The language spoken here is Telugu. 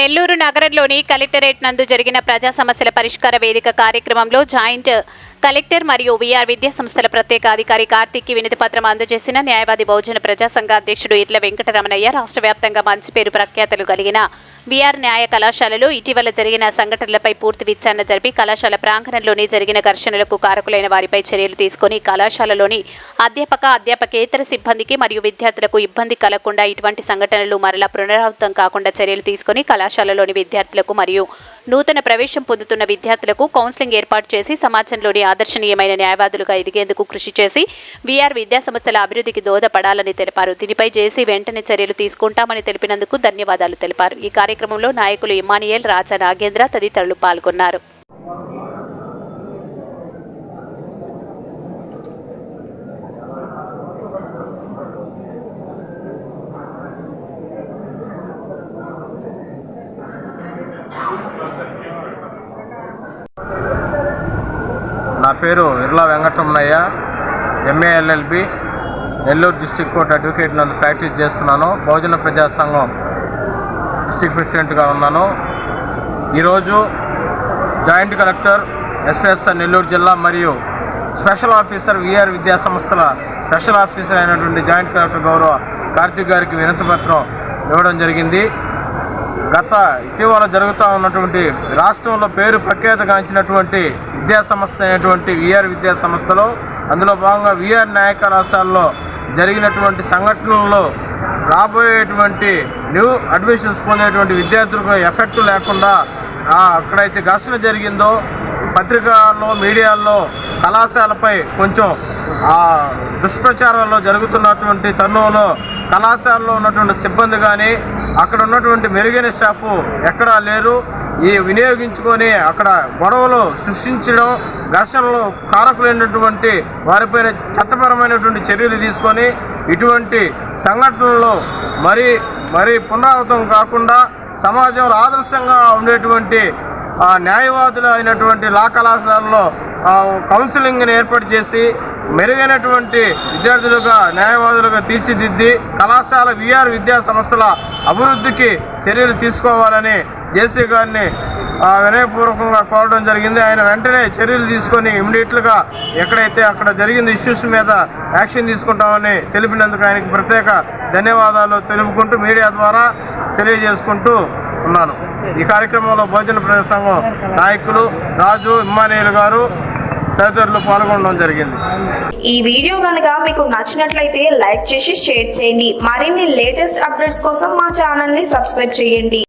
నెల్లూరు నగరంలోని కలెక్టరేట్ నందు జరిగిన ప్రజా సమస్యల పరిష్కార వేదిక కార్యక్రమంలో జాయింట్ కలెక్టర్ మరియు విఆర్ విద్యా సంస్థల ప్రత్యేక అధికారి కార్తిక్కి వినతి పత్రం అందజేసిన న్యాయవాది బహుజన ప్రజా సంఘ అధ్యక్షుడు ఇట్ల వెంకటరమణయ్య రాష్ట్ర వ్యాప్తంగా మంచి పేరు ప్రఖ్యాతలు కలిగిన వీఆర్ న్యాయ కళాశాలలో ఇటీవల జరిగిన సంఘటనలపై పూర్తి విచారణ జరిపి కళాశాల ప్రాంగణంలోని జరిగిన ఘర్షణలకు కారకులైన వారిపై చర్యలు తీసుకుని కళాశాలలోని అధ్యాపక అధ్యాపకేతర సిబ్బందికి మరియు విద్యార్థులకు ఇబ్బంది కలగకుండా ఇటువంటి సంఘటనలు మరలా పునరావృతం కాకుండా చర్యలు తీసుకుని కళాశాలలోని విద్యార్థులకు మరియు నూతన ప్రవేశం పొందుతున్న విద్యార్థులకు కౌన్సిలింగ్ ఏర్పాటు చేసి సమాజంలోని ఆదర్శనీయమైన న్యాయవాదులుగా ఎదిగేందుకు కృషి చేసి వీఆర్ విద్యాసంస్థల అభివృద్ధికి దోహదపడాలని తెలిపారు. దీనిపై జేసీ వెంటనే చర్యలు తీసుకుంటామని తెలిపినందుకు ధన్యవాదాలు తెలిపారు. ఈ కార్యక్రమంలో నాయకులు ఇమానియల్ రాజా నాగేంద్ర తదితరులు పాల్గొన్నారు. నా పేరు Irla Venkataramanaiah M A L L B Nellore district court advocate నందు ప్రాక్టీస్ చేస్తున్నాను. బహుజన ప్రజా సంఘం డిస్టిక్ ప్రెసిడెంట్గా ఉన్నాను. ఈరోజు జాయింట్ కలెక్టర్ ఎస్పీఎస్ఆర్ నెల్లూరు జిల్లా మరియు స్పెషల్ ఆఫీసర్ విఆర్ విద్యా సంస్థల స్పెషల్ ఆఫీసర్ అయినటువంటి జాయింట్ కలెక్టర్ గౌరవ కార్తీక్ గారికి వినతి పత్రం ఇవ్వడం జరిగింది. గత ఇటీవల జరుగుతూ ఉన్నటువంటి రాష్ట్రంలో పేరు ప్రఖ్యాతగాంచినటువంటి విద్యా సంస్థ అయినటువంటి విఆర్ విద్యా సంస్థలో అందులో భాగంగా విఆర్ న్యాయ కళాశాలలో జరిగినటువంటి సంఘటనల్లో రాబోయేటువంటి న్యూ అడ్మిషన్స్ పొందేటువంటి విద్యార్థులకు ఎఫెక్ట్ లేకుండా అక్కడైతే ఘర్షణ జరిగిందో పత్రికల్లో మీడియాల్లో కళాశాలపై కొంచెం దుష్ప్రచారాల్లో జరుగుతున్నటువంటి తరుణంలో కళాశాలలో ఉన్నటువంటి సిబ్బంది కానీ అక్కడ ఉన్నటువంటి మెరుగైన స్టాఫ్ ఎక్కడా లేరు. ఈ వినియోగించుకొని అక్కడ గొడవలు సృష్టించడం ఘర్షణలు కారకులైనటువంటి వారిపైన చట్టపరమైనటువంటి చర్యలు తీసుకొని ఇటువంటి సంఘటనలు మరి మరి పునరావృతం కాకుండా సమాజంలో ఆదర్శంగా ఉండేటువంటి న్యాయవాదులు అయినటువంటి లా కళాశాలలో కౌన్సిలింగ్ని ఏర్పాటు చేసి మెరుగైనటువంటి విద్యార్థులుగా న్యాయవాదులుగా తీర్చిదిద్ది కళాశాల విఆర్ విద్యా సంస్థల అభివృద్ధికి చర్యలు తీసుకోవాలని జేసీ గారిని ఆ, వినయపూర్వకంగా కోరడం జరిగింది. ఆయన వెంటనే చర్యలు తీసుకొని ఇమీడియట్లుగా ఎక్కడైతే అక్కడ జరిగిన ఇష్యూస్ మీద యాక్షన్ తీసుకుంటామని తెలిపినందుకు ఆయనకి ప్రత్యేక ధన్యవాదాలు తెలుపుకుంటూ మీడియా ద్వారా తెలియజేసుకుంటూ ఉన్నాను. ఈ కార్యక్రమంలో భోజన ప్రజా సంఘం నాయకులు రాజు ఇమ్మానేయులు గారు తదితరులు పాల్గొనడం జరిగింది. ఈ వీడియో కనుక మీకు నచ్చినట్లయితే లైక్ చేసి షేర్ చేయండి. మరిన్ని లేటెస్ట్ అప్డేట్స్ కోసం మా ఛానల్ని సబ్స్క్రైబ్ చేయండి.